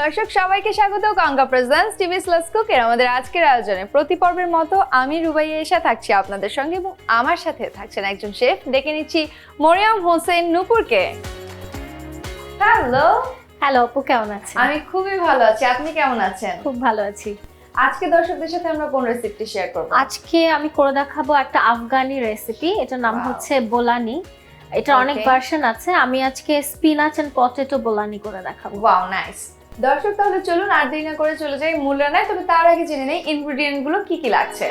দর্শক সবাইকে স্বাগত গঙ্গা প্রেজেন্টস টিভি স্লাস কুকের আমাদের আজকের আয়োজনে। প্রতি পর্বের মতো আমি রুবাইয়া এসা থাকছি আপনাদের সঙ্গে এবং আমার সাথে থাকছেন একজন শেফ। ডেকে নিচ্ছি মরিয়ম হোসেন নুপুরকে। হ্যালো হ্যালো আপু কেমন আছেন? আমি খুবই ভালো আছি। আপনি কেমন আছেন? খুব ভালো আছি। আজকে দর্শকদের সাথে আমরা কোন রেসিপিটি শেয়ার করব? আজকে আমি করে দেখাবো একটা আফগানি রেসিপি এটার নাম হচ্ছে বোলানি। এটা অনেক ভার্সন আছে। আমি আজকে স্পিনাচ এন্ড পটেটো বোলানি করে দেখাবো। ওয়াও নাইস দর্শক তাহলে চলুন আর দেরি না করে চলে যাই মূল রান্নায় তবে তার আগে জেনে নেই ইনগ্রেডিয়েন্টগুলো কি কি লাগছে।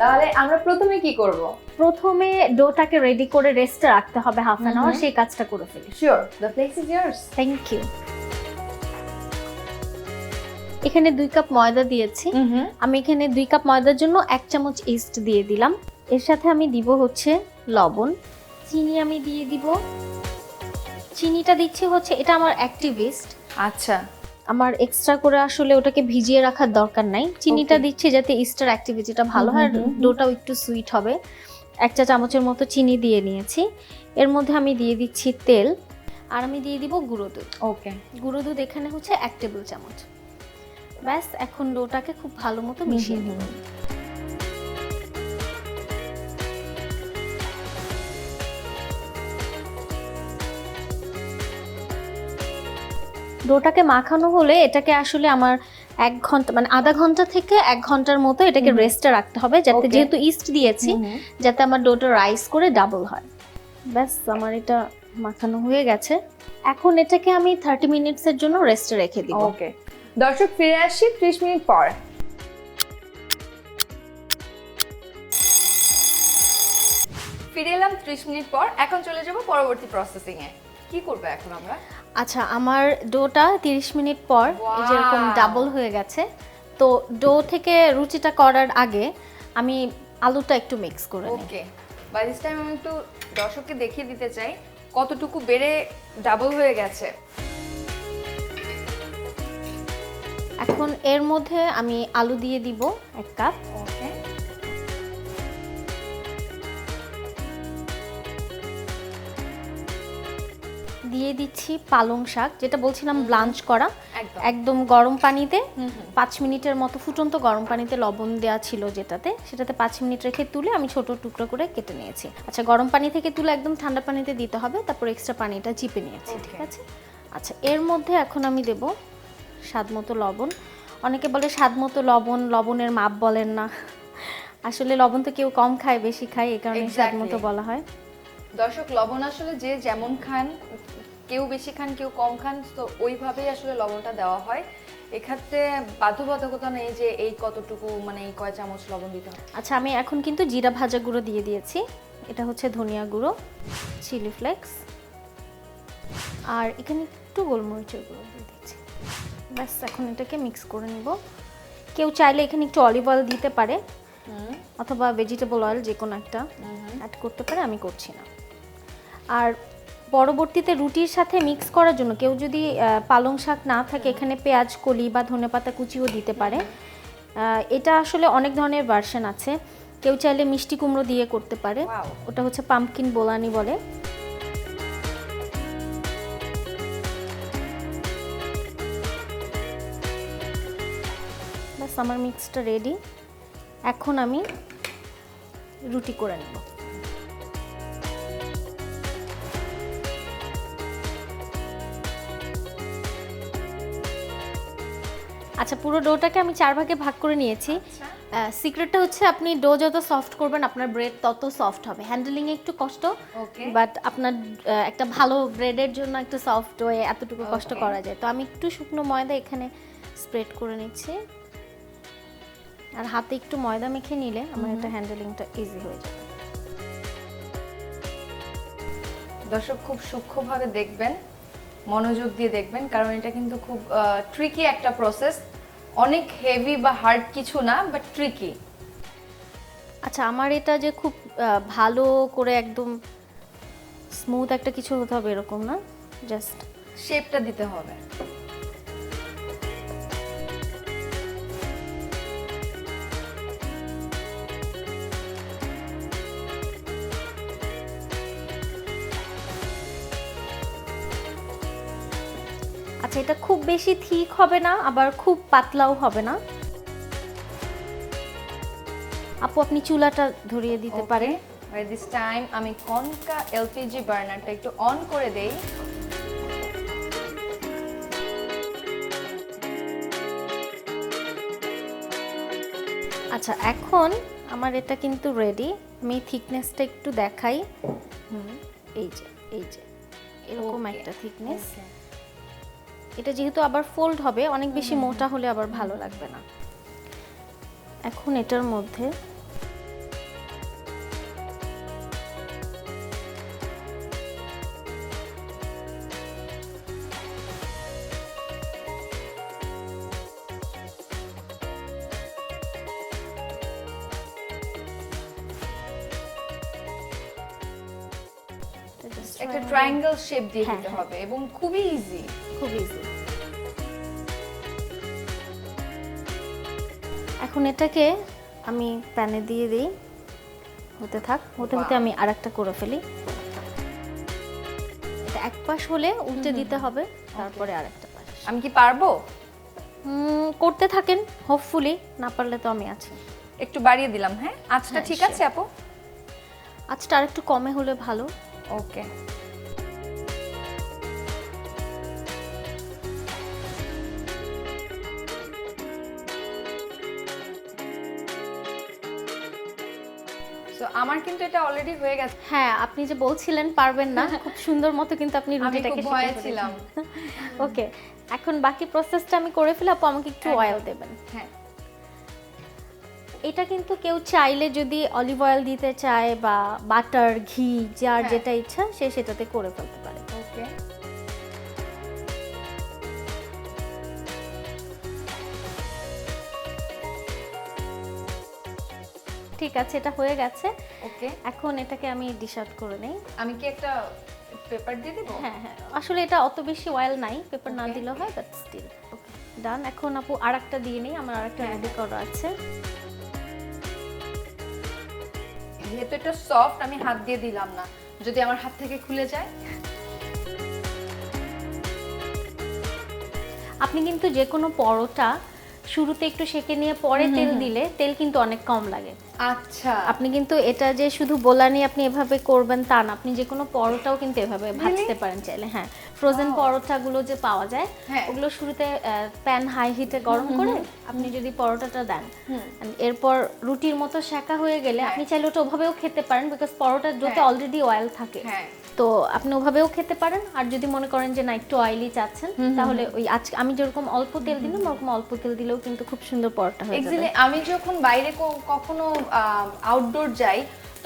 তাহলে আমরা প্রথমে কি করব? প্রথমে ডোটাকে রেডি করে রেস্টে রাখতে হবে হাফ অ্যান আওয়ার. সেই কাজটা করে ফেলি। Sure the place is yours thank you এখানে দুই কাপ ময়দা দিয়েছি। আমি এখানে দুই কাপ ময়দার জন্য এক চামচ ইস্ট দিয়ে দিলাম। এর সাথে আমি দিব হচ্ছে লবণ। চিনি আমি দিয়ে দিব। চিনিটা দিচ্ছি হচ্ছে এটা আমার অ্যাক্টিভিস্ট আচ্ছা। আমার এক্সট্রা করে আসলে ওটাকে ভিজিয়ে রাখার দরকার নাই। চিনিটা. দিচ্ছি যাতে ইস্টার অ্যাক্টিভিটিটা ভালো হয় আর। ডোটাও একটু সুইট হবে। এক চা চামচের মতো চিনি দিয়ে নিয়েছি। এর মধ্যে আমি দিয়ে দিচ্ছি তেল। আর আমি দিয়ে দিব গুঁড়ো দুধ। ওকে গুঁড়ো দুধ এখানে হচ্ছে এক টেবিল চামচ। ব্যাস এখন ডোটাকে খুব ভালো মতো মিশিয়ে হুম, ডোটাকে মাখানো হলে এটাকে আসলে আমার এক ঘণ্টা মানে আধা ঘণ্টা থেকে এক ঘণ্টার মতো এটাকে। রেস্টে রাখতে হবে যাতে যেহেতু ইস্ট দিয়েছি যাতে আমার ডোটা রাইস করে ডাবল হয়। ব্যাস আমার এটা মাখানো হয়ে গেছে। এখন এটাকে আমি থার্টি মিনিটসের জন্য রেস্টে রেখে দিব। ওকে দর্শক ফিরে আসছি ত্রিশ মিনিট পর। ফিরে এলাম ত্রিশ মিনিট পর। এখন চলে যাব পরবর্তী প্রসেসিং এ। কি করব এখন আমরা? আচ্ছা আমার ডোটা তিরিশ মিনিট পর যেরকম ডাবল হয়ে গেছে তো ডো থেকে রুটিটা করার আগে আমি আলুটা একটু মিক্স করে নিই। ওকে বাই দিস টাইম আমি একটু দর্শককে দেখিয়ে দিতে চাই কতটুকু বেড়ে ডাবল হয়ে গেছে। এখন এর মধ্যে আমি আলু দিয়ে দিব এক কাপ। দিয়ে দিচ্ছি পালং শাক যেটা বলছিলাম ব্লাঞ্চ করা। একদম। গরম পানিতে। পাঁচ মিনিটের মতো ফুটন্ত গরম পানিতে লবণ দেওয়া ছিল যেটাতে সেটাতে পাঁচ মিনিট রেখে তুলে আমি ছোট টুকরো করে কেটে নিয়েছি। আচ্ছা গরম পানি থেকে তুলে একদম ঠান্ডা পানিতে দিতে হবে তারপর এক্সট্রা পানিটা চিপে নিয়েছি ঠিক আছে? আচ্ছা এর মধ্যে এখন আমি দেব স্বাদ মতো লবণ। অনেকে বলে স্বাদ মতো লবণ লবণের মাপ বলেন না। আসলে লবণ তো কেউ কম খায় বেশি খায় এই কারণে স্বাদ মতো বলা হয়। দর্শক লবণ আসলে যে যেমন খান কেউ বেশি খান কেউ কম খান তো ওইভাবেই আসলে লবণটা দেওয়া হয়। এক্ষেত্রে বাধ্যবাধকতা নেই যে এই কতটুকু মানে এই কয় চামচ লবণ দিতে হবে। আচ্ছা আমি এখন কিন্তু জিরা ভাজা গুঁড়ো দিয়ে দিয়েছি। এটা হচ্ছে ধনিয়া গুঁড়ো চিলি ফ্লেক্স আর এখানে একটু গোলমরিচের গুঁড়ো দিয়ে দিচ্ছি ব্যাস এখন এটাকে মিক্স করে নিব। কেউ চাইলে এখানে একটু অলিভ অয়েল দিতে পারে অথবা ভেজিটেবল অয়েল যে কোনো একটা অ্যাড করতে পারে আমি করছি না। আর পরবর্তীতে রুটির সাথে মিক্স করার জন্য কেউ যদি পালং শাক না থাকে এখানে পেঁয়াজ কলি বা ধনেপাতা কুচিও দিতে পারে। এটা আসলে অনেক ধরনের ভার্সন আছে। কেউ চাইলে মিষ্টি কুমড়ো দিয়ে করতে পারে। ওটা হচ্ছে পাম্পকিন বোলানি বলে। আমার মিক্সটা রেডি এখন আমি রুটি করে নেব। আচ্ছা পুরো ডোটাকে আমি চার ভাগে ভাগ করে নিয়েছি। সিক্রেটটা হচ্ছে আপনি ডো যত সফট করবেন আপনার ব্রেড তত সফট হবে। হ্যান্ডেলিং এ একটু কষ্ট বাট আপনার একটা ভালো ব্রেডের জন্য একটা সফট হয়ে এতটুকু কষ্ট করা যায়। তো আমি একটু শুকনো ময়দা এখানে স্প্রেড করে নিচ্ছি। আর হাতে একটু ময়দা মেখে নিলে আমার এটা হ্যান্ডেলিংটা ইজি হয়ে যাবে। দর্শক খুব সূক্ষ্মভাবে দেখবেন মনোযোগ দিয়ে দেখবেন কারণ এটা কিন্তু খুব ট্রিকি একটা প্রসেস অনেক হেভি বা হার্ড কিছু না বাট ট্রিকি আচ্ছা আমার এটা যে খুব ভালো করে একদম স্মুথ একটা কিছু হতে হবে এরকম না? জাস্ট শেপটা দিতে হবে। এটা খুব বেশি থিক হবে না আবার খুব পাতলাও হবে না। আপু আপনি চুলাটা ধরিয়ে দিতে পারেন। বাই দিস টাইম আমি কনকা এলপিজি বার্নারটা একটু অন করে দেই। আচ্ছা এখন আমার এটা কিন্তু রেডি আমি থিকনেসটা একটু দেখাই। এই যে এই যে এরকম একটা থিকনেস এটা যেহেতু আবার ফোল্ড হবে অনেক বেশি মোটা হলে আবার ভালো লাগবে না। এখন এটার মধ্যে একটা ট্রায়াঙ্গেল শেপ দিয়ে হ্যাঁ, দিতে হ্যাঁ। হবে এবং খুবই ইজি খুব ইজি এখন এটাকে আমি প্যানে দিয়ে দিই। হতে থাক হতে হতে. আমি আরেকটা করে ফেলি। এটা এক পাশ হলে উল্টে দিতে হবে তারপরে আরেকটা পাশ। আমি কি পারব? করতে থাকেন হোপফুলি না পারলে তো আমি আছি। একটু বাড়িয়ে দিলাম হ্যাঁ? আজটা হ্যাঁ, ঠিক আছে আপু? আজটা আরেকটু কমে হলে ভালো। ওকে আমার কিন্তু এটা অলরেডি হয়ে গেছে। হ্যাঁ আপনি যে বলছিলেন পারবেন না খুব সুন্দর মতো কিন্তু আপনি রুটিটাকে ভয়ে ছিলাম। ওকে এখন বাকি প্রসেসটা আমি করে ফেলে আপু আমাকে একটু। অয়েল দেবেন। হ্যাঁ। এটা কিন্তু কেউ চাইলে যদি অলিভ অয়েল দিতে চায় বা বাটার ঘি যার হ্যাঁ। যেটা ইচ্ছা সে সেটাতে করে ফেলতে পারে। ওকে ঠিক আছে এটা হয়ে গেছে। ওকে এখন এটাকে আমি ডিশ আউট করে নেই। আমি কি একটা পেপার দিয়ে দেবো? হ্যাঁ হ্যাঁ। আসলে এটা অত বেশি অয়েল নাই পেপার না. দিলেও হয় বাট স্টিল ওকে ডান এখন আপু আরেকটা দিয়ে নেই আমার আরেকটা হ্যাঁ, রেডি করা আছে। যেহেতু এটা সফট আমি হাত দিয়ে দিলাম না। যদি আমার হাত থেকে খুলে যায়। আপনি কিন্তু যে কোনো পরোটা শুরুতে একটু সেকে নিয়ে পরে তেল দিলে তেল কিন্তু অনেক কম লাগে। আচ্ছা। আপনি কিন্তু এটা যে শুধু বোলানি আপনি এভাবে করবেন তা না আপনি যে কোনো পরোটাও কিন্তু এভাবে ভাজতে পারেন চাইলে হ্যাঁ। ফ্রোজেন. পরোটাগুলো যে পাওয়া যায় হ্যাঁ। ওগুলো শুরুতে প্যান হাই হিটে গরম করে আপনি যদি পরোটাটা দেন এরপর রুটির মতো শাঁকা হয়ে গেলে হ্যাঁ। আপনি চাইলে ওটা ওভাবেও খেতে পারেন বিকজ পরোটার হ্যাঁ। অলরেডি অয়েল থাকে। হ্যাঁ। তো আপনি ওভাবেও খেতে পারেন। আর যদি মনে করেন যে না একটু অয়েলি চাচ্ছেন তাহলে ওই আজকে আমি যেরকম অল্প তেল দিলাম ওরকম অল্প তেল দিলেও কিন্তু খুব সুন্দর পরোটা হয়ে যাবে। আমি যখন বাইরে কখনো আউটডোর যাই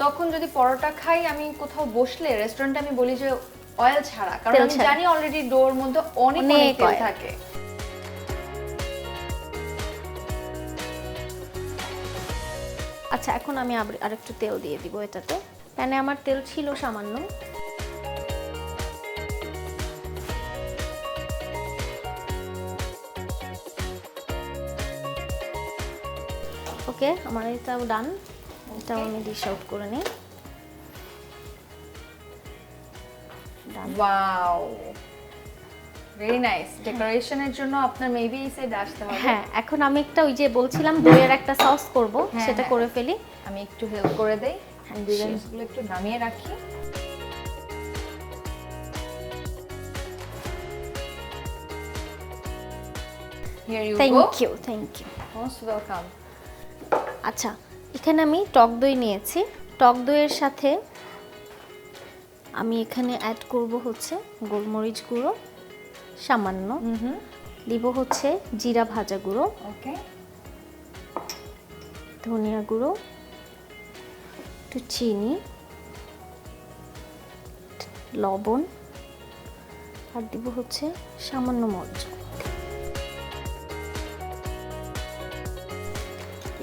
তখন যদি পরোটা খাই আমি কোথাও বসলে রেস্টুরেন্টে আমি বলি যে অয়েল ছাড়া। কারণ আমি জানি অলরেডি ডোর মধ্যে অনেক অনেক তেল থাকে। আচ্ছা এখন আমি আরেকটু তেল দিয়ে দিব এটাতে। প্যানে আমার তেল ছিল সামান্য। ওকে আমার এটাও ডান। এটাও আমি ডিশ আউট করে নিই। ডান। ওয়াও ভেরি নাইস ডেকোরেশনের জন্য আপনার মেবি এই আসতে হবে। হ্যাঁ এখন আমি একটা ওই যে বলছিলাম দইয়ের একটা সস করব হ্যাঁ, সেটা হ্যাঁ। করে ফেলি। আমি একটু হেল্প করে দেই। গুলো একটু নামিয়ে রাখি। Here you go thank you thank you most welcome আচ্ছা এখানে আমি টক দই নিয়েছি। টক দইয়ের সাথে আমি এখানে অ্যাড করব হচ্ছে গোলমরিচ গুঁড়ো সামান্য। দিব হচ্ছে জিরা ভাজা গুঁড়ো। ওকে। ধনিয়া গুঁড়ো একটু চিনি লবণ আর দিব হচ্ছে সামান্য মরিচ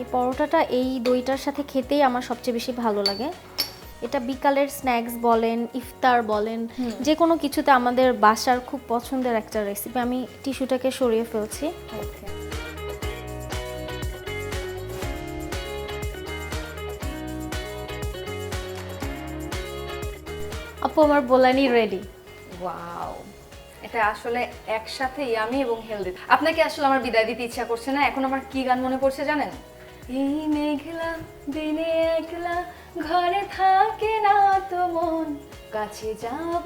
এই পরোটাটা এই দইটার সাথে খেতেই আমার সবচেয়ে বেশি ভালো লাগে। এটা বিকালের স্ন্যাক্স বলেন ইফতার বলেন যে কোনো কিছুতে আমাদের বাসার খুব পছন্দের একটা রেসিপি আমি টিস্যুটাকে সরিয়ে ফেলছি। আপু আমার বোলানি রেডি ওয়াও। এটা আসলে একসাথে ইয়ামি এবং হেলদি। আপনাকে আসলে আমার বিদায় দিতে ইচ্ছা করছে না। এখন আমার কি গান মনে পড়ছে জানেন? এই মেঘলা দিনে একলা ঘরে থাকে না তো মন। কাছে যাব,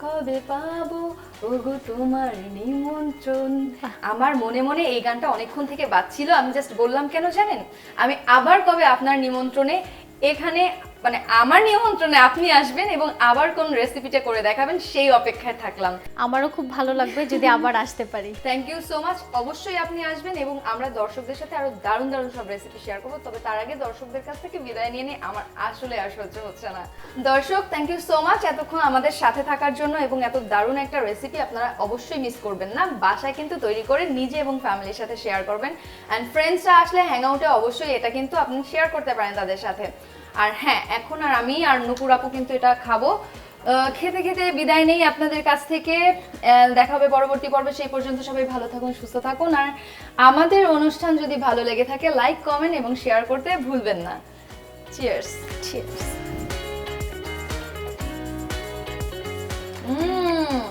কবে পাবো? ওগো তোমার নিমন্ত্রণ। আমার মনে মনে এই গানটা অনেকক্ষণ থেকে বাজছিল, আমি জাস্ট বললাম কেন জানেন? আমি আবার কবে আপনার নিমন্ত্রণে এখানে মানে আমার নিমন্ত্রণে আপনি আসবেন এবং আবার কোন রেসিপিটা করে দেখাবেন সেই অপেক্ষায় থাকলাম। আমারও খুব ভালো লাগবে যদি আবার আসতে পারি। থ্যাংক ইউ সো মাচ অবশ্যই আপনি আসবেন এবং আমরা দর্শকদের সাথে আরও দারুণ দারুণ সব রেসিপি শেয়ার করব। তবে তার আগে দর্শকদের কাছ থেকে বিদায় নিয়ে নিয়ে আমার আসলে আর সহ্য হচ্ছে না। দর্শক থ্যাংক ইউ সো মাচ এতক্ষণ আমাদের সাথে থাকার জন্য এবং এত দারুণ একটা রেসিপি আপনারা অবশ্যই মিস করবেন না। বাসায় কিন্তু তৈরি করে নিজে এবং ফ্যামিলির সাথে শেয়ার করবেন। অ্যান্ড ফ্রেন্ডসরা আসলে হ্যাং আউটে অবশ্যই এটা কিন্তু আপনি শেয়ার করতে পারেন তাদের সাথে। আর হ্যাঁ এখন আর আমি আর নুপুর আপু কিন্তু এটা খাব খেতে খেতে বিদায় নেই আপনাদের কাছ থেকে দেখা হবে পরবর্তী পর্বে সেই পর্যন্ত সবাই ভালো থাকুন সুস্থ থাকুন আর আমাদের অনুষ্ঠান যদি ভালো লেগে থাকে লাইক কমেন্ট এবং শেয়ার করতে ভুলবেন না চিয়ার্স. Mm.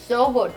So good.